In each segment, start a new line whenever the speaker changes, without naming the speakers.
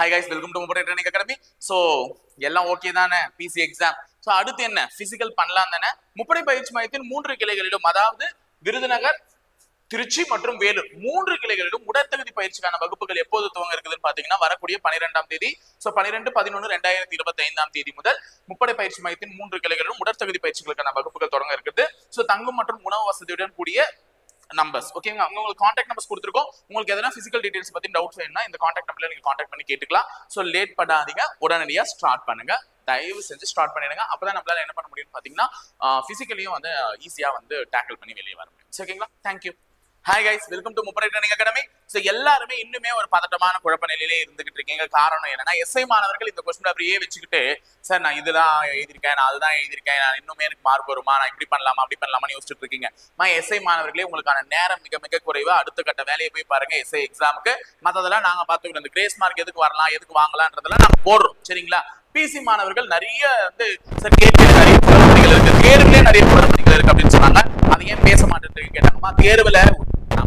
Hi guys welcome to mobile training academy so எல்லாம் okay தானே? PC exam so அடுத்து என்ன? பிசிக்கல் பண்ணலாம் தானே? முப்படை பயிற்சி மையத்தின் மூன்று கிளைகளிலும் அதாவது விருதுநகர் திருச்சி மற்றும் வேலூர் மூன்று கிளைகளிலும் உடற்தகுதி பயிற்சிக்கான வகுப்புகள் எப்போது துவங்க இருக்குதுன்னு பாத்தீங்கன்னா வரக்கூடிய பனிரெண்டாம் தேதி. ஸோ பனிரெண்டு பதினொன்று ரெண்டாயிரத்தி இருபத்தி ஐந்தாம் தேதி முதல் முப்படை பயிற்சி மையத்தின் மூன்று கிளைகளிலும் உடற்தகுதி பயிற்சிகளுக்கான வகுப்புகள் தொடங்க இருக்குது. ஸோ தங்கும் மற்றும் உணவு வசதியுடன் கூடிய நம்பர்ஸ் ஓகேங்க அங்க உங்களுக்கு காண்டாக்ட் நம்பர்ஸ் கொடுத்துருக்கோம். உங்களுக்கு எதனா பிசிக்கல் டீடைல்ஸ் பத்தி டவுட்ஸ் வேணும்னா இந்த காண்டாக்ட் நம்பர்ல நீங்க காண்டாக்ட் பண்ணி கேட்டுக்கலாம். ஸோ லேட் பண்ணாதீங்க உடனடியா ஸ்டார்ட் பண்ணுங்க. தயவு செஞ்சு ஸ்டார்ட் பண்ணிடுங்க. அப்பதான் நம்மளால என்ன பண்ண முடியும்னு பாத்தீங்கன்னா பிசிக்கலியும் வந்து ஈஸியா வந்து டேக்கிள் பண்ணி வெளியே வர முடியும். ஓகேங்களா thank you hi guys welcome to முப்படை ட்ரைனிங் அகாடமி ஸோ எல்லாருமே இன்னுமே ஒரு பதட்டமான குழப்ப நிலையிலே இருந்துகிட்டு இருக்கீங்க. காரணம் என்னன்னா எஸ்ஐ மாணவர்கள் இந்த கொஸ்டின் அப்படியே வச்சுக்கிட்டு சார் நான் இதுதான் எழுதியிருக்கேன் நான் அதுதான் எழுதியிருக்கேன் நான் இன்னுமே எனக்கு மார்க் வருமா? நான் இப்படி பண்ணலாமா? அப்படி பண்ணலாமான்னு யோசிச்சுட்டு இருக்கீங்க. மா எஸ்ஐ மாணவர்களே உங்களுக்கான நேரம் மிக மிக குறைவு. அடுத்த கட்ட வேலையை போய் பாருங்க எஸ்ஐ எக்ஸாமுக்கு மற்றதெல்லாம் நாங்க பார்த்துக்கிறோம். இந்த கிரேஸ் மார்க் எதுக்கு வரலாம் எதுக்கு வாங்கலான்றதெல்லாம் நாங்கள் போடுறோம். சரிங்களா? பிசி மாணவர்கள் நிறைய வந்து சார் கேள்வி நிறைய குளறுபடிகள் இருக்கு. தேர்வுலேயே நிறைய குளறுபடிகள் இருக்கு அப்படின்னு சொன்னாங்க. அதை ஏன் பேச மாட்டேன் கேட்டாங்கம்மா. தேர்வுல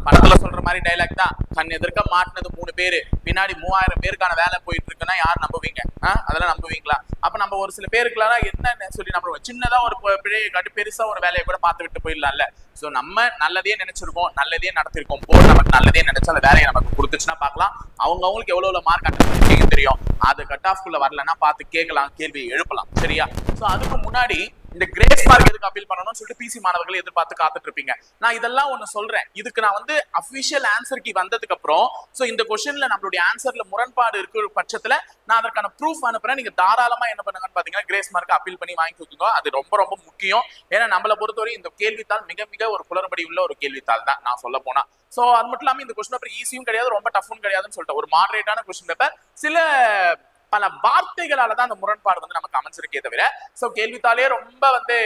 படத்துல சொல்ற மாதிரி டைலாக் தான். தன் எதிர்க்க மாட்டினது மூணு பேரு. பின்னாடி மூவாயிரம் பேருக்கான வேலை போயிட்டு இருக்குன்னா யார் நம்புவீங்க? அதெல்லாம் நம்புவீங்களா? அப்ப நம்ம ஒரு சில பேருக்குலாம் என்ன சொல்லி நம்ம சின்னதா ஒரு பிழையை காட்டி பெருசா ஒரு வேலையை கூட பார்த்து விட்டு போயிடலாம்ல. சோ நம்ம நல்லதே நினைச்சிருக்கோம் நல்லதே நடத்திருக்கோம். போர் நமக்கு நல்லதே நினைச்சு அந்த வேலையை நமக்கு கொடுத்துச்சுன்னா பார்க்கலாம். அவங்க அவங்களுக்கு எவ்வளவு மார்க் அட்டன் தெரியும். அது கட் ஆஃப்குள்ள வரலன்னா பார்த்து கேட்கலாம் கேள்வியை எழுப்பலாம். சரியா? சோ அதுக்கு முன்னாடி இந்த கிரேஸ் மார்க் எதுக்கு அப்பீல் பண்ணணும்னு சொல்லிட்டு பிசி மாணவர்கள் எதிர்பார்த்து காத்துட்டு இருப்பீங்க நான் இதெல்லாம் ஒண்ணு சொல்றேன். இதுக்கு நான் வந்து அபிஷியல் ஆன்சர் கீ வந்ததுக்கு அப்புறம் சோ இந்த கொஸ்டின்ல நம்மளுடைய ஆன்சர்ல முரண்பாடு இருக்கிற பட்சத்துல நான் அதற்கான ப்ரூஃப் அனுப்புறேன். நீங்க தாராளமா என்ன பண்ணுங்கன்னு பாத்தீங்கன்னா கிரேஸ் மார்க் அப்பீல் பண்ணி வாங்கி கொடுத்துங்க அது ரொம்ப ரொம்ப முக்கியம். ஏன்னா நம்மளை பொறுத்தவரை இந்த கேள்வித்தாள் மிக மிக ஒரு குளறுபடி உள்ள ஒரு கேள்வித்தாள் தான் நான் சொல்ல போனா. சோ அது மட்டும் இல்லாம இந்த கொஸ்டின் பேப்பர் ஈஸியும் கிடையாது ரொம்ப டஃப்பும் கிடையாதுன்னு சொல்லிட்டு ஒரு மாடரேட்டான கொஸ்டின் பேப்பர் சில பல வார்த்தைகளால தான் அந்த முரண்பாடு வந்து நமக்கு அமைஞ்சிருக்கே தவிர சோ கேள்வித்தாளே ரொம்ப வந்து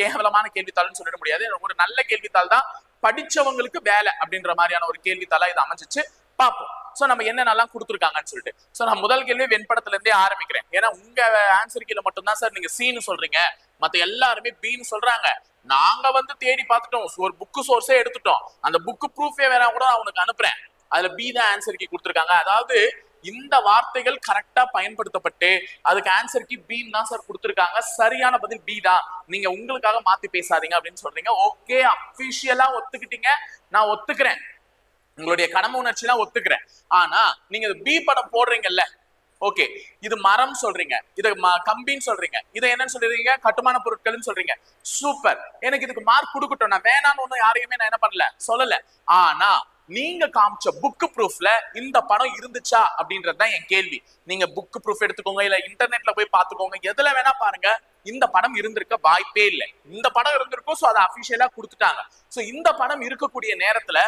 கேவலமான கேள்வித்தாள்னு சொல்லிட முடியாது. ஒரு நல்ல கேள்வித்தாள் தான் படிச்சவங்களுக்கு வேலை அப்படின்ற மாதிரியான ஒரு கேள்வித்தாளா இது அமைஞ்சிச்சு. பார்ப்போம். சோ நம்ம என்னென்னலாம் கொடுத்துருக்காங்கன்னு சொல்லிட்டு. சோ நான் முதல் கேள்வி வெண்படத்துல இருந்தே ஆரம்பிக்கிறேன். ஏன்னா உங்க ஆன்சர் கீழ மட்டும் தான் சார் நீங்க சீன்னு சொல்றீங்க. மத்த எல்லாருமே பீன்னு சொல்றாங்க. நாங்க வந்து தேடி பார்த்துட்டோம். ஒரு புக்கு சோர்ஸே எடுத்துட்டோம். அந்த புக்கு ப்ரூஃபே வேற கூட நான் உனக்கு அனுப்புறேன். அதுல பி தான் ஆன்சர் கீ கொடுத்துருக்காங்க. அதாவது இந்த வார்த்தைகள் கரெக்டா பயன்படுத்தப்பட்டு அதுக்கு ஆன்சர் கி பி தான் சார் கொடுத்துருக்காங்க. சரியான பதில் பி தான். நீங்க உங்களுக்காக மாத்தி பேசாதீங்க அப்படின்னு சொல்றீங்க. ஓகே அபிஷியலா ஒத்துக்கிட்டீங்க. நான் ஒத்துக்கிறேன். உங்களுடைய கடமை உணர்ச்சிலாம் ஒத்துக்கிறேன். ஆனா நீங்க பி படம் போடுறீங்கல்ல? ஓகே இது மரம் சொல்றீங்க. இது கம்பின்னு சொல்றீங்க. இதை என்னன்னு சொல்றீங்க கட்டுமான பொருட்கள்னு சொல்றீங்க. சூப்பர் எனக்கு இதுக்கு மார்க் கொடுக்கட்டும். நான் வேணாம்னு ஒண்ணு யாரையுமே நான் என்ன பண்ணல? சொல்லல. ஆனா நீங்க காமிச்ச புக் ப்ரூஃப்ல இந்த படம் இருந்துச்சா அப்படின்றது தான் என் கேள்வி. நீங்க புக் ப்ரூஃப் எடுத்துக்கோங்க இல்ல இன்டர்நெட்ல போய் பாத்துக்கோங்க எதுல வேணா பாருங்க. இந்த படம் இருந்திருக்க வாய்ப்பே இல்லை. இந்த படம் இருந்திருக்கும் சோ அதை அபிஷியலா கொடுத்துட்டாங்க. சோ இந்த படம் இருக்கக்கூடிய நேரத்துல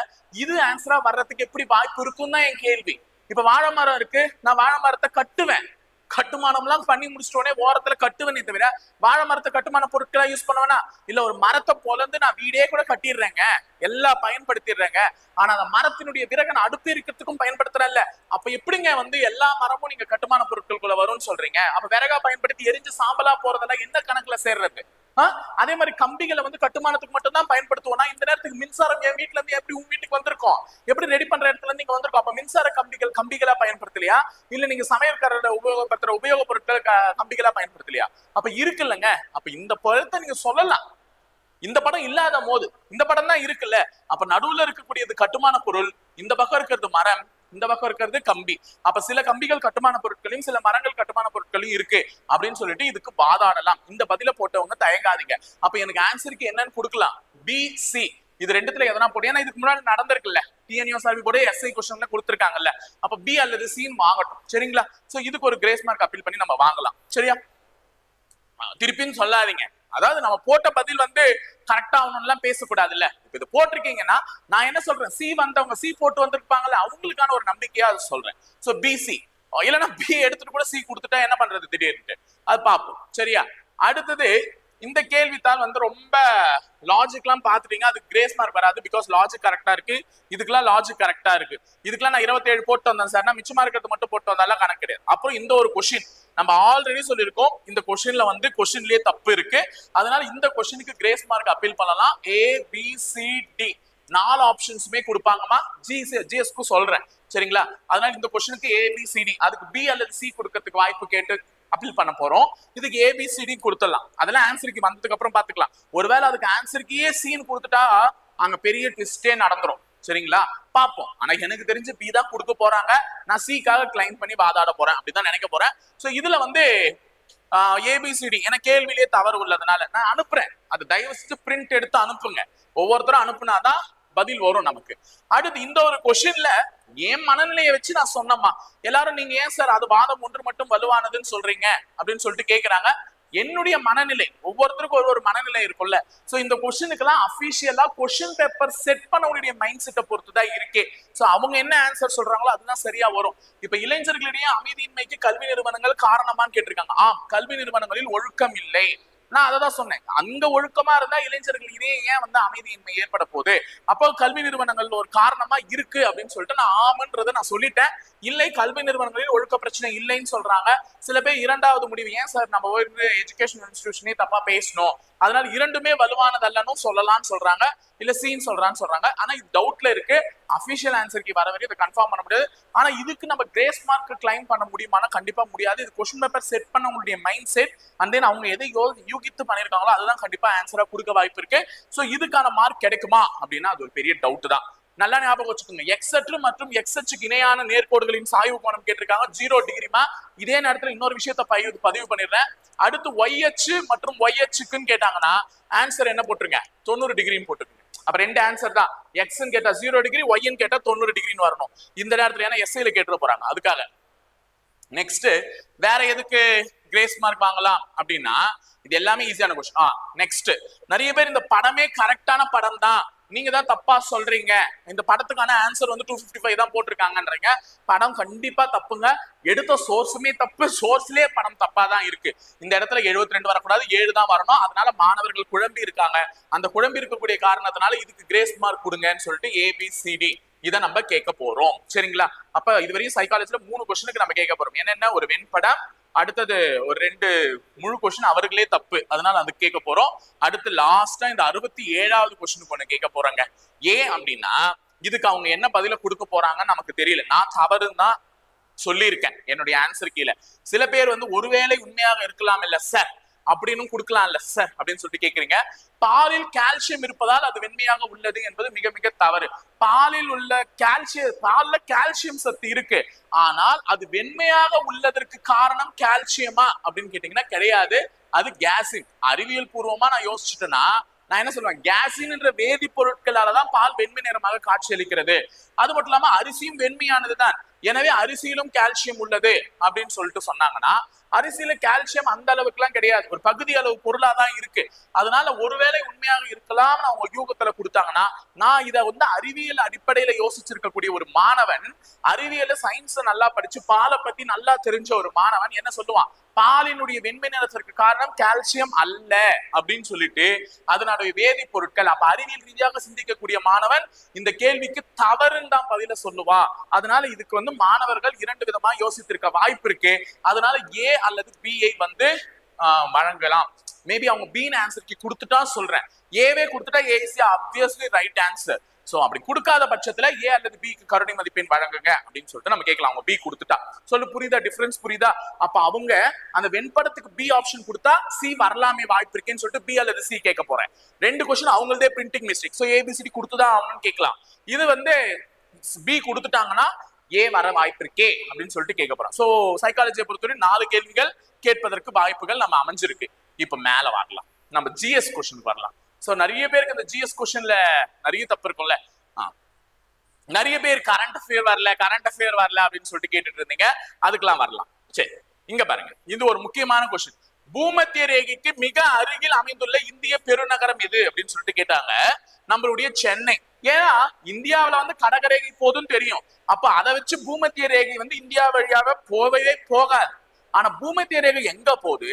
இது ஆன்சரா வர்றதுக்கு எப்படி வாய்ப்பு இருக்கும் தான் என் கேள்வி. இப்ப வாழை மரம் இருக்கு நான் வாழை மரத்தை கட்டுவேன். கட்டுமானம்லாம் பண்ணி முடிச்சிட்டோடனே ஓரத்துல கட்டுவேனே தவிர வாழை மரத்தை கட்டுமான பொருட்களா யூஸ் பண்ணுவேனா? இல்ல ஒரு மரத்தை பொலந்து நான் வீடே கூட கட்டிடுறேங்க. எல்லாம் பயன்படுத்திடுறேங்க. ஆனா அந்த மரத்தினுடைய விறகன் நான் அடுப்பு இருக்கிறதுக்கும் பயன்படுத்துறல்ல. அப்ப எப்படிங்க வந்து எல்லா மரமும் நீங்க கட்டுமான பொருட்களுக்குள்ள வரும்னு சொல்றீங்க? அப்ப விறகா பயன்படுத்தி எரிஞ்சு சாம்பலா போறதெல்லாம் எந்த கணக்குல சேர்றது? அதே மாதிரி கம்பிகளை வந்து கட்டுமானத்துக்கு மட்டும் தான் பயன்படுத்துவோம்னா இந்த நேரத்துக்கு மின்சாரம் என் வீட்ல இருந்து எப்படி உங்க வீட்டுக்கு வந்திருக்கும்? எப்படி ரெடி பண்ற இடத்துல இருந்து இங்க வந்திருக்கோம்? அப்ப மின்சார கம்பிகள் கம்பிகளா பயன்படுத்தலையா? இல்ல நீங்க சமையல்காரரோட உபயோகப்படுத்துற உபயோக பொருட்கள் கம்பிகளா பயன்படுத்தலையா? அப்ப இருக்குல்லங்க. அப்ப இந்த பொருத்தை நீங்க சொல்லலாம். இந்த படம் இல்லாத போது இந்த படம் தான் இருக்குல்ல. அப்ப நடுவுல இருக்கக்கூடியது கட்டுமான பொருள் இந்த பக்கம் இருக்கிறது மரம் இந்த பக்கம் இருக்கிறது கம்பி. அப்ப சில கம்பிகள் கட்டுமான பொருட்களையும் சில மரங்கள் கட்டுமான பொருட்களையும் இருக்கு அப்படின்னு சொல்லிட்டு இதுக்கு வாதாடலாம். இந்த பதில போட்டவங்க தயங்காதீங்க. அப்ப எனக்கு ஆன்சருக்கு என்னன்னு கொடுக்கலாம். பி சி இது ரெண்டுத்துல எதனா போட்டு ஏன்னா இதுக்கு முன்னாடி நடந்திருக்குல்ல. டிஎன்யூ சார்பி போட எஸ்ஐ கொஸ்டின்ல கொடுத்துருக்காங்கல்ல. அப்ப பி அல்லது சின்னு வாங்கட்டும். சரிங்களா? சோ இதுக்கு ஒரு கிரேஸ் மார்க் அப்பீல் பண்ணி நம்ம வாங்கலாம். சரியா? திருப்பின்னு சொல்லாதீங்க. அதாவது நம்ம போட்ட பதில் வந்து கரெக்டா ஆகணும்லாம் பேசக்கூடாதுல்ல. இப்ப இது போட்டிருக்கீங்கன்னா நான் என்ன சொல்றேன்? சி வந்தவங்க சி போட்டு வந்திருப்பாங்கல்ல அவங்களுக்கான ஒரு நம்பிக்கையா அது சொல்றேன். சோ பிசி இல்லைன்னா பி எடுத்துட்டு கூட சி கொடுத்துட்டா என்ன பண்றது திடீர்னு அது பார்ப்போம். சரியா? அடுத்தது இந்த கேள்வித்தாள் வந்து ரொம்ப லாஜிக்லாம் பார்த்துட்டீங்க அது கிரேஸ் மார்க் வராது பிகாஸ் லாஜிக் கரெக்டா இருக்கு. இதுக்கெல்லாம் லாஜிக் கரெக்டா இருக்கு. இதுக்கெல்லாம் நான் 27 போட்டு வந்தேன் சார் நான் மிச்சமா இருக்கிறது மட்டும் போட்டு வந்தாலும் கணக்கு கிடையாது. அப்புறம் இந்த ஒரு கொஷின் நம்ம ஆல்ரெடி சொல்லியிருக்கோம் இந்த கொஷின்ல வந்து கொஷின்லயே தப்பு இருக்கு. அதனால இந்த கொஷினுக்கு கிரேஸ் மார்க் அப்பீல் பண்ணலாம். ஏ பி சி டி நாலு ஆப்ஷன்ஸுமே கொடுப்பாங்கம்மா. ஜி ஜிஎஸ்க்கு சொல்றேன். சரிங்களா? அதனால இந்த கொஸ்டினுக்கு ஏபிசிடி அதுக்கு பி அல்லது சி கொடுக்கறதுக்கு வாய்ப்பு கேட்டு அப்பீல் பண்ண போறோம். இதுக்கு ஏபிசிடி கொடுத்துடலாம். அதெல்லாம் ஆன்சருக்கு வந்ததுக்கு அப்புறம் பாத்துக்கலாம் ஒருவேளை அதுக்கு ஆன்சருக்கே சீன் கொடுத்துட்டா அங்க பெரிய ட்விஸ்டே நடந்துரும். சரிங்களா? பார்ப்போம். ஆனா எனக்கு தெரிஞ்சு பி தான் கொடுக்க போறாங்க. நான் சிக்காக கிளைம் பண்ணி வாதாட போறேன். அப்படிதான் நினைக்க போறேன். ஸோ இதுல வந்து ஏபிசிடி என கேள்வியிலே தவறு உள்ளதுனால நான் அனுப்புறேன். அது தயவு செஞ்சு பிரிண்ட் எடுத்து அனுப்புங்க. ஒவ்வொருத்தரும் அனுப்புனாதான் பதில் வரும் நமக்கு. அடுத்து இந்த ஒரு கொஸ்டின்ல என் மனநிலையை வச்சு நான் சொன்னம்மா. எல்லாரும் நீங்க ஏன் சார் அது வாதம் ஒன்று மட்டும் வலுவானதுன்னு சொல்றீங்க? அப்படின்னு சொல்லிட்டு கேக்குறாங்க. என்னுடைய மனநிலை ஒவ்வொருத்தருக்கும் ஒரு ஒரு மனநிலை இருக்கும்ல. சோ இந்த கொஸ்டினுக்கெல்லாம் அபிஷியலா கொஸ்டின் பேப்பர் செட் பண்ணவங்களுடைய மைண்ட் செட்டை பொறுத்து தான் இருக்கே. சோ அவங்க என்ன ஆன்சர் சொல்றாங்களோ அதுதான் சரியா வரும். இப்ப இளைஞர்களிடையே அமைதியின்மைக்கு கல்வி நிறுவனங்கள் காரணமான்னு கேட்டிருக்காங்க. ஆம் கல்வி நிறுவனங்களில் ஒழுக்கம் இல்லை. நான் அதை தான் சொன்னேன். அங்க ஒழுக்கமா இருந்தா இளைஞர்கள் இதே ஏன் வந்து அமைதியின்மை ஏற்பட போகுது அப்போ கல்வி நிறுவனங்கள் ஒரு காரணமா இருக்கு அப்படின்னு சொல்லிட்டு நான் ஆமன்றதை நான் சொல்லிட்டேன். இல்லை கல்வி நிறுவனங்களில் ஒழுக்க பிரச்சனை இல்லைன்னு சொல்றாங்க. சில பேர் இரண்டாவது முடிவு ஏன் சார் நம்ம ஒரு எஜுகேஷன் இன்ஸ்டிடியூஷனே தப்பா பேசணும்? அதனால இரண்டுமே வலுவானதல்லன்னு சொல்லலாம்னு சொல்றாங்க. இல்ல சீன் சொல்றான்னு சொல்றாங்க. ஆனா இது டவுட்ல இருக்கு. அபிஷியல் ஆன்சருக்கு வர வரைக்கும் இதை கன்ஃபார்ம் பண்ண முடியாது. ஆனா இதுக்கு நம்ம கிரேஸ் மார்க் கிளைம் பண்ண முடியுமானா கண்டிப்பா முடியாது. இது கொஸ்டின் பேப்பர் செட் பண்ண உங்களுடைய மைண்ட் செட் அண்ட் தென் அவங்க எதை யோ யூகித்து பண்ணிருக்காங்களோ அதுதான் கண்டிப்பா ஆன்சரா கொடுக்க வாய்ப்பு இருக்கு. சோ இதுக்கான மார்க் கிடைக்குமா? அப்படின்னா அது ஒரு பெரிய டவுட் தான். நல்லா ஞாபகம் வச்சுக்கோங்க. எக்ஸற்று மற்றும் எக்ஸச்சுக்கு இணையான நேர்கோடுகளின் சாய்வு கோணம் கேட்டிருக்காங்க. ஜீரோ டிகிரிமா இதே நேரத்தில் இன்னொரு விஷயத்த பதிவு பதிவு பண்ணிடுறேன். அடுத்து ஒய்எச் மற்றும் ஒய்எச்சுக்குன்னு கேட்டாங்கன்னா ஆன்சர் என்ன போட்டுருங்க? தொண்ணூறு டிகிரின்னு போட்டுருங்க அப்ப ரெண்டு ஆன்சர் தான். எக்ஸ்ன்னு கேட்டா ஜீரோ டிகிரி ஒய்ன்னு கேட்டா தொண்ணூறு டிகிரின்னு வரணும். இந்த நேரத்துல ஏன்னா எஸ்ஐல கேட்டு போறாங்க. அதுக்காக. நெக்ஸ்ட் வேற எதுக்கு கிரேஸ் மார்க் வாங்கலாம் அப்படின்னா இது எல்லாமே ஈஸியான கொஸ்டின் ஆ நெக்ஸ்ட் நிறைய பேர் இந்த படமே கரெக்டான படம் தான் நீங்க தான் தப்பா சொல்றீங்க. இந்த படத்துக்கான ஆன்சர் வந்து டூ ஃபிஃப்டி ஃபைவ் தான் போட்டிருக்காங்கன்றீங்க. படம் கண்டிப்பா தப்புங்க. எடுத்த சோர்ஸுமே தப்பு. சோர்ஸ்லயே படம் தப்பா தான் இருக்கு. இந்த இடத்துல 72 ரெண்டு வரக்கூடாது. ஏழு தான் வரணும். அதனால மாணவர்கள் குழம்பி இருக்காங்க. அந்த குழம்பி இருக்கக்கூடிய காரணத்தினால இதுக்கு கிரேஸ் மார்க் கொடுங்கன்னு சொல்லிட்டு ஏபிசிடி இதை நம்ம கேட்க போறோம். சரிங்களா? அப்ப இதுவரையும் சைக்காலஜில மூணு கொஸ்டினுக்கு நம்ம கேட்க போறோம். என்னென்ன? ஒரு வெண்படம் அடுத்தது ஒரு ரெண்டு முழு கொஸ்டின் அவர்களே தப்பு. அதனால அது கேட்க போறோம். அடுத்து லாஸ்டா இந்த அறுபத்தி ஏழாவது கொஸ்டின் ஒண்ணு கேட்க போறாங்க. ஏன் அப்படின்னா இதுக்கு அவங்க என்ன பதில கொடுக்க போறாங்கன்னு நமக்கு தெரியல. நான் தவறுன்னு தான் சொல்லியிருக்கேன். என்னுடைய ஆன்சர் கீழே. சில பேர் வந்து ஒருவேளை உண்மையாக இருக்கலாம் இல்ல சார் அப்படின்னு கொடுக்கலாம்ல சார் அப்படின்னு சொல்லிட்டு கேக்குறீங்க. பாலில் கால்சியம் இருப்பதால் அது வெண்மையாக உள்ளது என்பது மிக மிக தவறு. பாலில் உள்ள கால்சியம் பால்ல கால்சியம் சத்து இருக்கு. ஆனால் அது வெண்மையாக உள்ளதற்கு காரணம் கால்சியமா அப்படின்னு கேட்டீங்கன்னா கிடையாது. அது கேசின் அறிவியல் பூர்வமா நான் யோசிச்சுட்டேன்னா நான் என்ன சொல்லுவேன்? கேசின் என்ற வேதிப்பொருட்களால தான் பால் வெண்மை நிறமாக காட்சியளிக்கிறது. அது மட்டும் இல்லாம அரிசியும் வெண்மையானது தான் எனவே அரிசியிலும் கால்சியம் உள்ளது அப்படின்னு சொல்லிட்டு சொன்னாங்கன்னா அரிசியில கால்சியம் அந்த அளவுக்கு எல்லாம் கிடையாது. ஒரு பகுதி அளவு பொருளா தான் இருக்கு. அதனால ஒருவேளை உண்மையாக இருக்கலாம்னு அவங்க யூகத்துல கொடுத்தாங்கன்னா நான் இதை வந்து அறிவியல் அடிப்படையில யோசிச்சிருக்கக்கூடிய ஒரு மாணவன் அறிவியல சயின்ஸ் நல்லா படிச்சு பாலை பத்தி நல்லா தெரிஞ்ச ஒரு மாணவன் என்ன சொல்லுவான்? பாலினுடைய வெண்மை நிறத்திற்கு காரணம் கால்சியம் அல்ல அப்படின்னு சொல்லிட்டு அதனுடைய வேதிப்பொருட்கள் அப்ப அறிவியல் ரீதியாக சிந்திக்கக்கூடிய மாணவன் இந்த கேள்விக்கு தவறுன்னு தான் பதில சொல்லுவா. அதனால இதுக்கு வந்து மாணவர்கள் இரண்டு விதமா யோசித்திருக்க வாய்ப்பு இருக்கு. அதனால ஏ அல்லது பிஐ வந்து ஆஹ், வழங்கலாம். மேபி அவங்க பீன் ஆன்சருக்கு கொடுத்துட்டா சொல்றேன். ஏவே கொடுத்துட்டா A is obviously right answer so அப்படி கொடுக்காத பட்சத்துல ஏ அல்லது பிக்கு கருணை மதிப்பெண் வழங்குங்க அப்படின்னு சொல்லிட்டு நம்ம கேட்கலாம். அவங்க பி கொடுத்துட்டா. சொல்லு புரியுதா? டிஃபரன்ஸ் புரியுதா? அப்ப அவங்க அந்த வெண்படத்துக்கு பி ஆப்ஷன் கொடுத்தா சி வரலாமே வாய்ப்பு இருக்கேன்னு சொல்லிட்டு பி அல்லது சி கேட்க போறேன். ரெண்டு கொஸ்டின் அவங்களதே பிரிண்டிங் மிஸ்டேக் ஸோ ஏபிசிடி கொடுத்துதான் ஆகணும்னு கேட்கலாம். இது வந்து பி கொடுத்துட்டாங்கன்னா ஏ வர வாய்ப்பு இருக்கே அப்படின்னு சொல்லிட்டு கேட்க போறோம். ஸோ சைக்காலஜியை பொறுத்தவரை நாலு கேள்விகள் கேட்பதற்கு வாய்ப்புகள் நம்ம அமைஞ்சிருக்கு. இப்ப மேல வரலாம். நம்ம ஜிஎஸ் கொஸ்டின் வரலாம். சோ நிறைய பேருக்கு இந்த ஜிஎஸ் கொஸ்டின்ல நிறைய தப்பு இருக்கும்ல. நிறைய பேர் கரண்ட் அஃபேர் வரல கரண்ட் அஃபேர் வரல அப்படின்னு சொல்லிட்டு கேட்டுட்டு இருந்தீங்க. அதுக்கெல்லாம் வரலாம். சரி இங்க பாருங்க. இது ஒரு முக்கியமான கொஸ்டின் பூமத்திய ரேகைக்கு மிக அருகில் அமைந்துள்ள இந்திய பெருநகரம் எது அப்படின்னு சொல்லிட்டு கேட்டாங்க. நம்மளுடைய சென்னை. ஏன்னா இந்தியாவுல வந்து கடகரேகை போதும் தெரியும். அப்ப அதை வச்சு பூமத்திய ரேகை வந்து இந்தியா வழியாக போகவே போகாது. ஆனா பூமத்திய ரேகை எங்க போகுது?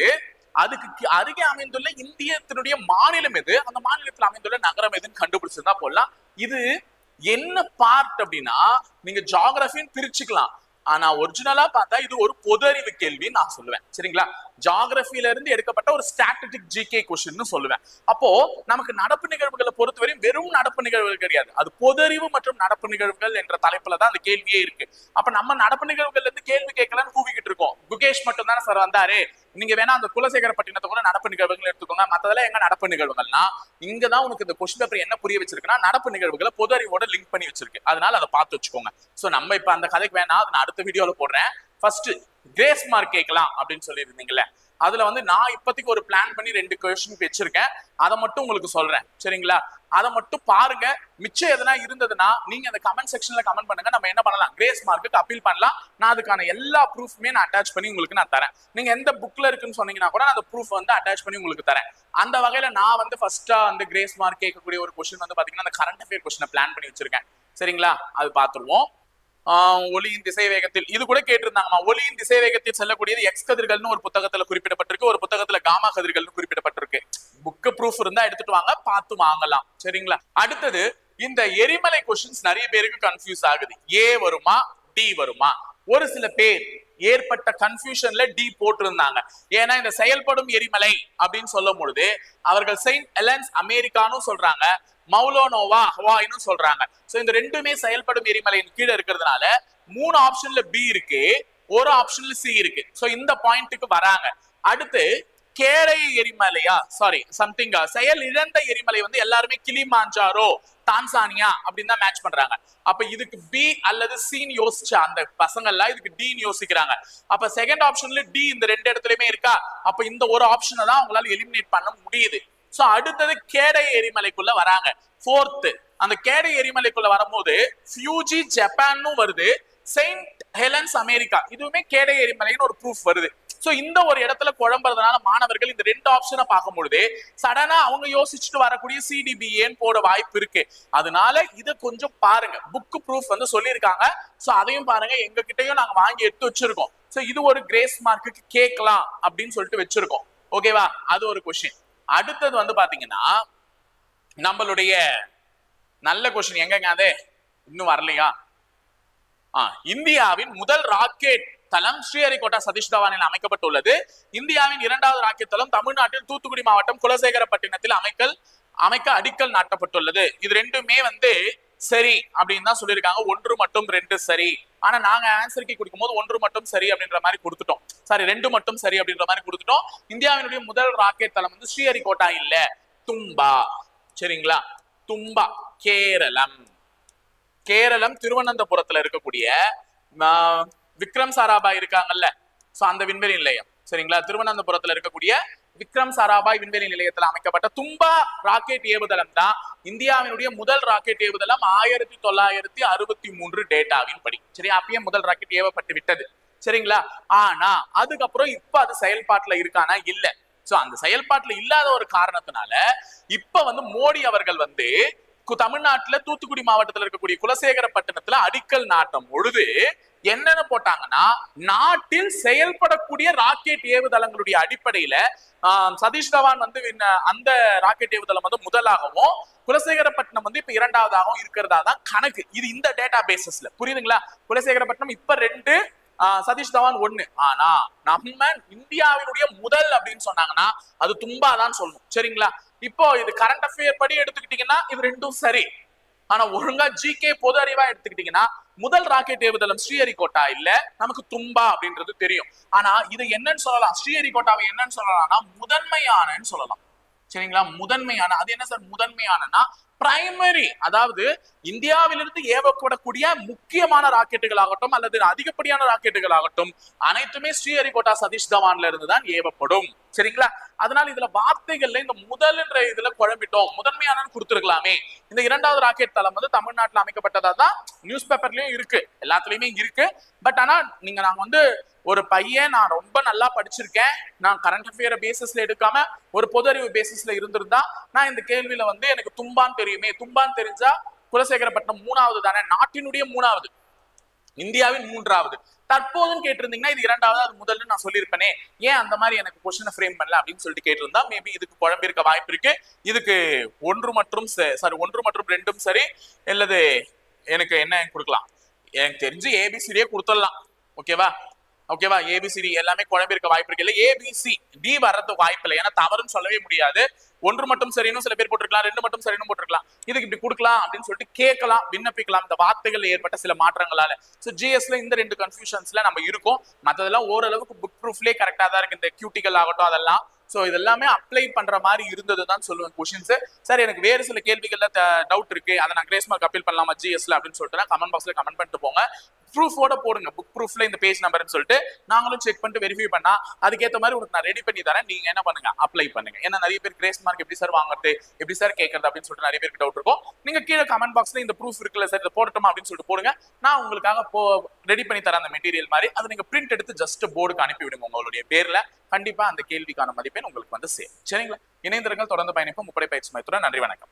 அதுக்கு அருகே அமைந்துள்ள இந்தியத்தினுடைய மாநிலம் எது? அந்த மாநிலத்தில் அமைந்துள்ள நகரம் எதுன்னு கண்டுபிடிச்சிருந்தா போடலாம். இது என்ன பார்ட் அப்படின்னா நீங்க ஜாகிரபின்னு பிரிச்சுக்கலாம். ஆனா ஒரிஜினலா பார்த்தா இது ஒரு பொது அறிவு கேள்வின்னு நான் சொல்லுவேன். சரிங்களா? ஜாகிரபில இருந்து எடுக்கப்பட்ட ஒரு ஸ்டாட்டிஸ்டிக் ஜிகே கொஸ்டின் சொல்லுவேன். அப்போ நமக்கு நடப்பு நிகழ்வுகளை பொறுத்தவரையும் வெறும் நடப்பு நிகழ்வுகள் கிடையாது. அது பொது அறிவு மற்றும் நடப்பு நிகழ்வுகள் என்ற தலைப்புல தான் அந்த கேள்வியே இருக்கு. அப்ப நம்ம நடப்பு நிகழ்வுகள்ல இருந்து கேள்வி கேட்கலாம்னு கூவிக்கிட்டு இருக்கோம். குகேஷ் மட்டும் தானே சார் வந்தாரு? நீங்க வேணா அந்த குலசேகர பட்டினத்தை கூட நடப்பு நிகழ்வுகள் எடுத்துக்கோங்க. மத்ததெல்லாம் எங்க நடப்பு நிகழ்வுகள்னா இங்கதான் உனக்கு இந்த கொஸ்டின் பேப்பர் என்ன புரிய வச்சிருக்குன்னா நடப்பு நிகழ்வுகளை பொது அறிவோட லிங்க் பண்ணி வச்சிருக்கு. அதனால அதை பார்த்து வச்சுக்கோங்க. சோ நம்ம இப்ப அந்த கதைக்கு வேணா அதை நான் அடுத்த வீடியோல போடுறேன். ஃபர்ஸ்ட் கிரேஸ் மார்க் கேட்கலாம் அப்படின்னு சொல்லியிருந்தீங்கல்ல. அதுல வந்து நான் இப்போதைக்கு ஒரு பிளான் பண்ணி ரெண்டு கொஸ்டின் வச்சிருக்கேன். அதை மட்டும் உங்களுக்கு சொல்றேன். சரிங்களா? அதை மட்டும் பாருங்க. மிச்சம் எதனா இருந்ததுன்னா நீங்க அந்த கமெண்ட் செக்ஷன்ல கமெண்ட் பண்ணுங்க. நம்ம என்ன பண்ணலாம்? கிரேஸ் மார்க்குக்கு அப்பீல் பண்ணலாம். நான் அதுக்கான எல்லா ப்ரூஃப்மே நான் அட்டாச் பண்ணி உங்களுக்கு நான் தரேன். நீங்க எந்த புக்ல இருக்குன்னு சொன்னீங்கன்னா கூட அந்த ப்ரூஃப் வந்து அட்டாச் பண்ணி உங்களுக்கு தரேன். அந்த வகையில நான் வந்து ஃபர்ஸ்டா அந்த கிரேஸ் மார்க் கேட்கக்கூடிய ஒரு கொஸ்டின் வந்து பாத்தீங்கன்னா அந்த கரண்ட் அஃபேர் கொஸ்டினை பிளான் பண்ணி வச்சிருக்கேன். சரிங்களா? அது பார்த்துருவோம் ஒளியின் திசை வேகத்தில் இது கூட கேட்டிருந்தாங்கம்மா. ஒளியின் திசை வேகத்தில் செல்லக்கூடியது எக்ஸ் கதிர்கள்னு ஒரு புத்தகத்துல குறிப்பிடப்பட்டிருக்கு. ஒரு புத்தகத்துல காமா கதிர்கள்னு குறிப்பிடப்பட்டிருக்கு. புக்கு ப்ரூஃப் இருந்தா எடுத்துட்டு வாங்க பார்த்து வாங்கலாம். சரிங்களா? அடுத்தது இந்த எரிமலை கொஸ்டின்ஸ் நிறைய பேருக்கு கன்ஃபியூஸ் ஆகுது. ஏ வருமா டி வருமா? ஒரு சில பேர் ஏற்பட்ட கன்ஃபியூஷன்ல டி போட்டிருந்தாங்க. ஏன்னா இந்த செயல்படும் எரிமலை அப்படின்னு சொல்லும் பொழுது அவர்கள் செயின்ட் எலன்ஸ் அமெரிக்கானும் சொல்றாங்க மௌலோனோவா ஹவாயின்னு சொல்றாங்க. சோ இந்த ரெண்டுமே செயல்படும் எரிமலையின் கீழே இருக்கிறதுனால மூணு ஆப்ஷன்ல பி இருக்கு ஒரு ஆப்ஷன்ல சி இருக்கு. சோ இந்த பாயிண்ட்டுக்கு வராங்க. அடுத்து கேரை எரிமலையா? சாரி சம்திங் செயல் இழந்த எரிமலை வந்து எல்லாருமே கிளிமாஞ்சாரோ டான்சானியா அப்படின்னு தான் மேட்ச் பண்றாங்க. அப்ப இதுக்கு பி அல்லது சின்னு யோசிச்சா அந்த பசங்க எல்லாம் இதுக்கு டின்னு யோசிக்கிறாங்க. அப்ப செகண்ட் ஆப்ஷன்ல டி இந்த ரெண்டு இடத்துலயுமே இருக்கா? அப்ப இந்த ஒரு ஆப்ஷனை தான் அவங்களால எலிமினேட் பண்ண முடியுது. சோ அடுத்தது கேடை எரிமலைக்குள்ள வராங்க. ஃபோர்த்து அந்த கேடை எரிமலைக்குள்ள வரும்போது ஃபியூஜி ஜப்பான்னு வருது. செயின்ட் ஹெலன்ஸ் அமெரிக்கா இதுவுமே கேடை எரிமலைன்னு ஒரு ப்ரூஃப் வருது. சோ இந்த ஒரு இடத்துல குழம்புறதுனால மாணவர்கள் இந்த ரெண்டு ஆப்ஷனை பார்க்கும் பொழுது சடனா அவங்க யோசிச்சுட்டு வரக்கூடிய சிடிபிஏன்னு போட வாய்ப்பு இருக்கு. அதனால இதை கொஞ்சம் பாருங்க. புக் ப்ரூஃப் வந்து சொல்லியிருக்காங்க. சோ அதையும் பாருங்க. எங்க கிட்டயும் நாங்க வாங்கி எடுத்து வச்சிருக்கோம். சோ இது ஒரு கிரேஸ் மார்க்குக்கு கேட்கலாம் அப்படின்னு சொல்லிட்டு வச்சிருக்கோம். ஓகேவா அது ஒரு கொஸ்டின் அடுத்தது வந்து பாத்தீங்கன்னா நம்மளுடைய நல்ல கொஸ்டின் எங்கங்க அது? இன்னும் வரலையா? இந்தியாவின் முதல் ராக்கெட் தளம் ஸ்ரீஹரிகோட்டா சதீஷ் தவானில் அமைக்கப்பட்டுள்ளது. இந்தியாவின் இரண்டாவது ராக்கெட் தளம் தமிழ்நாட்டில் தூத்துக்குடி மாவட்டம் குலசேகரப்பட்டினத்தில் அமைக்கல் அமைக்க அடிக்கல் நாட்டப்பட்டுள்ளது. இது ரெண்டுமே வந்து சரி அப்படின்னு தான் சொல்லியிருக்காங்க. ஒன்று மட்டும் ரெண்டு சரி. ஆனா நாங்க ஆன்சர் கீ கொடுக்கும் போது ஒன்று மட்டும் சரி அப்படின்ற மாதிரி கொடுத்துட்டோம். சாரி ரெண்டு மட்டும் சரி அப்படின்ற மாதிரி கொடுத்துட்டோம். இந்தியாவினுடைய முதல் ராக்கெட் தளம் வந்து ஸ்ரீஹரிகோட்டா இல்ல. தும்பா. சரிங்களா? தும்பா. கேரளம். கேரளம் திருவனந்தபுரத்துல இருக்கக்கூடிய ஆஹ், விக்ரம் சாராபாய் இருக்காங்கல்ல. சோ அந்த விண்வெளி நிலையம். சரிங்களா? திருவனந்தபுரத்துல இருக்கக்கூடிய விக்ரம் சாராபாய் விண்வெளி நிலையத்தில் அமைக்கப்பட்ட தும்பா ராக்கெட் ஏவுதளம் தான் இந்தியாவினுடைய முதல் ராக்கெட் ஏவுதளம் ஆயிரத்தி தொள்ளாயிரத்தி அறுபத்தி மூன்று டேட்டாவின் படி. சரி அப்பயே முதல் ராக்கெட் ஏவப்பட்டு விட்டது. சரிங்களா? ஆனா அதுக்கப்புறம் இப்ப அது செயல்பாட்டுல இருக்கானா இல்ல. சோ அந்த செயல்பாட்டுல இல்லாத ஒரு காரணத்தினால இப்ப வந்து மோடி அவர்கள் வந்து தமிழ்நாட்டுல தூத்துக்குடி மாவட்டத்தில் இருக்கக்கூடிய குலசேகரப்பட்டினத்துல அடிக்கல் நாட்டும் பொழுது என்னென்ன போட்டாங்கன்னா நாட்டில் செயல்படக்கூடிய ராக்கெட் ஏவுதளங்களுடைய அடிப்படையில ஆஹ், சதீஷ் தவான் வந்து அந்த ராக்கெட் ஏவுதளம் வந்து முதலாகவும் குலசேகரப்பட்டினம் வந்து இப்ப இரண்டாவதாகவும் இருக்கிறதா தான் கணக்கு. இது இந்த டேட்டா பேசஸ்ல புரியுதுங்களா? குலசேகரப்பட்டினம் இப்ப ரெண்டு சதீஷ் தவான் ஒண்ணு. ஆனா நம்ம இந்தியாவினுடைய முதல் அப்படின்னு சொன்னாங்கன்னா அது தும்பா தான் சொல்லணும் சரிங்களா? இப்போ இது கரண்ட் அஃபேர் படி எடுத்துக்கிட்டீங்கன்னா இது ரெண்டும் சரி. ஆனா ஒழுங்கா ஜிகே பொது அறிவா எடுத்துக்கிட்டீங்கன்னா முதல் ராக்கெட் ஏவுதளம் ஸ்ரீஹரிகோட்டா இல்ல நமக்கு தும்பா அப்படின்றது தெரியும். ஆனா இது என்னன்னு சொல்லலாம். ஸ்ரீஹரிகோட்டாவை என்னன்னு சொல்லலாம்னா முதன்மையானன்னு சொல்லலாம். சரிங்களா? முதன்மையான அது என்ன சார்? முதன்மையானனா பிரைமரி அதாவது இந்தியாவிலிருந்து ஏவப்படக்கூடிய முக்கியமான ராக்கெட்டுகள் ஆகட்டும் அல்லது அதிகப்படியான ராக்கெட்டுகள் ஆகட்டும் அனைத்துமே ஸ்ரீஹரிகோட்டா சதீஷ் தவான்ல இருந்து தான் ஏவப்படும். சரிங்களா? அதனால இதுல வார்த்தைகள்ல இந்த முதல்ன்ற இதுல குழம்பிட்டோம். முதன்மையான கொடுத்துருக்கலாமே. இந்த இரண்டாவது ராக்கெட் தளம் வந்து தமிழ்நாட்டுல அமைக்கப்பட்டதா தான் நியூஸ் பேப்பர்லயும் இருக்கு. எல்லாத்துலயுமே இருக்கு. பட் ஆனா நீங்க நாங்க வந்து ஒரு பையன் நான் ரொம்ப நல்லா படிச்சிருக்கேன். நான் கரண்ட் அஃபேர் பேசிஸ்ல எடுக்காம ஒரு பொது அறிவு பேசிஸ்ல இருந்திருந்தா நான் இந்த கேள்வியில வந்து எனக்கு தும்பான் தெரியுமே. தும்பான் தெரிஞ்சா குலசேகரப்பட்டினம் மூணாவது தானே? நாட்டினுடைய மூணாவது. இந்தியாவின் மூன்றாவது. தற்போதுன்னு கேட்டிருந்தீங்கன்னா இது இரண்டாவது அது முதல்ல நான் சொல்லியிருப்பேனே. ஏன் அந்த மாதிரி எனக்கு கொஸ்டினை ஃப்ரேம் பண்ணல அப்படின்னு சொல்லிட்டு கேட்டிருந்தா மேபி இதுக்கு குழம்பிருக்க வாய்ப்பு இருக்கு. இதுக்கு ஒன்று மற்றும் சாரி ஒன்று மற்றும் ரெண்டும் சரி அல்லது எனக்கு என்ன கொடுக்கலாம்? எனக்கு தெரிஞ்சு ஏபிசிடியே கொடுத்துடலாம். ஓகேவா ஓகேவா ஏபிசிடி எல்லாமே குழம்பு இருக்க வாய்ப்பு இருக்கு. இல்ல ஏபிசி டி வர்றது வாய்ப்பு இல்லை. ஏன்னா தவறுன்னு சொல்லவே முடியாது. ஒன்று மட்டும் சரின்னு சில பேர் போட்டிருக்கலாம். ரெண்டு மட்டும் சரின்னு போட்டிருக்கலாம். இதுக்கு இப்படி கொடுக்கலாம் அப்படின்னு சொல்லிட்டு கேட்கலாம் விண்ணப்பிக்கலாம். இந்த வார்த்தைகள் ஏற்பட்ட சில மாற்றங்களால. சோ ஜிஎஸ்ல இந்த ரெண்டு கன்ஃபியூஷன்ஸ்ல நம்ம இருக்கோம். மத்ததெல்லாம் ஓரளவுக்கு புக் ப்ரூஃப்லேயே கரெக்டா தான் இருக்கு. இந்த கியூட்டிகள் ஆகட்டும் அதெல்லாம். சோ இதெல்லாமே அப்ளை பண்ற மாதிரி இருந்தது தான் சொல்லுவேன் கொஷின்ஸ் சார் எனக்கு வேறு சில கேள்விகள்ல டவுட் இருக்கு. அதை நான் கிரேஸ் மார்க் அப்பீல் பண்ணலாமா? ஜிஎஸ்ல அப்படின்னு சொல்லிட்டு கமெண்ட் பாக்ஸ்ல கமெண்ட் பண்ணிட்டு போங்க. ப்ரூஃபோட போடுங்க. புக் ப்ரூஃப்ல இந்த பேஜ் நம்பர்னு சொல்லிட்டு நாங்களும் செக் பண்ணிட்டு வெரிஃபை பண்ணா அதுக்கேற்ற மாதிரி உங்களுக்கு நான் ரெடி பண்ணி தரேன். நீங்க என்ன பண்ணுங்க? அப்ளை பண்ணுங்க. ஏன்னா நிறைய பேர் கிரேஸ் மார்க் எப்படி சார் வாங்குறது எப்படி சார் கேட்கறது அப்படின்னு சொல்லிட்டு நிறைய பேருக்கு டவுட் இருக்கும். நீங்க கீழே கமெண்ட் பாக்ஸ்ல இந்த ப்ரூஃப் இருக்குல்ல சார் இதை போடட்டுமா அப்படின்னு சொல்லிட்டு போடுங்க. நான் உங்களுக்காக போ ரெடி பண்ணி தரேன் அந்த மெட்டீரியல் மாதிரி. அதை நீங்க பிரிண்ட் எடுத்து ஜஸ்ட் போர்டுக்கு அனுப்பி விடுங்க உங்களுடைய பேர்ல. கண்டிப்பா அந்த கேள்விக்கான மதிப்பெண் உங்களுக்கு வந்து சேரும். சரிங்களா? இணைந்திருங்கள். தொடர்ந்து பயணிப்போம். முப்படை பயிற்சி மையத்துடன் நன்றி வணக்கம்.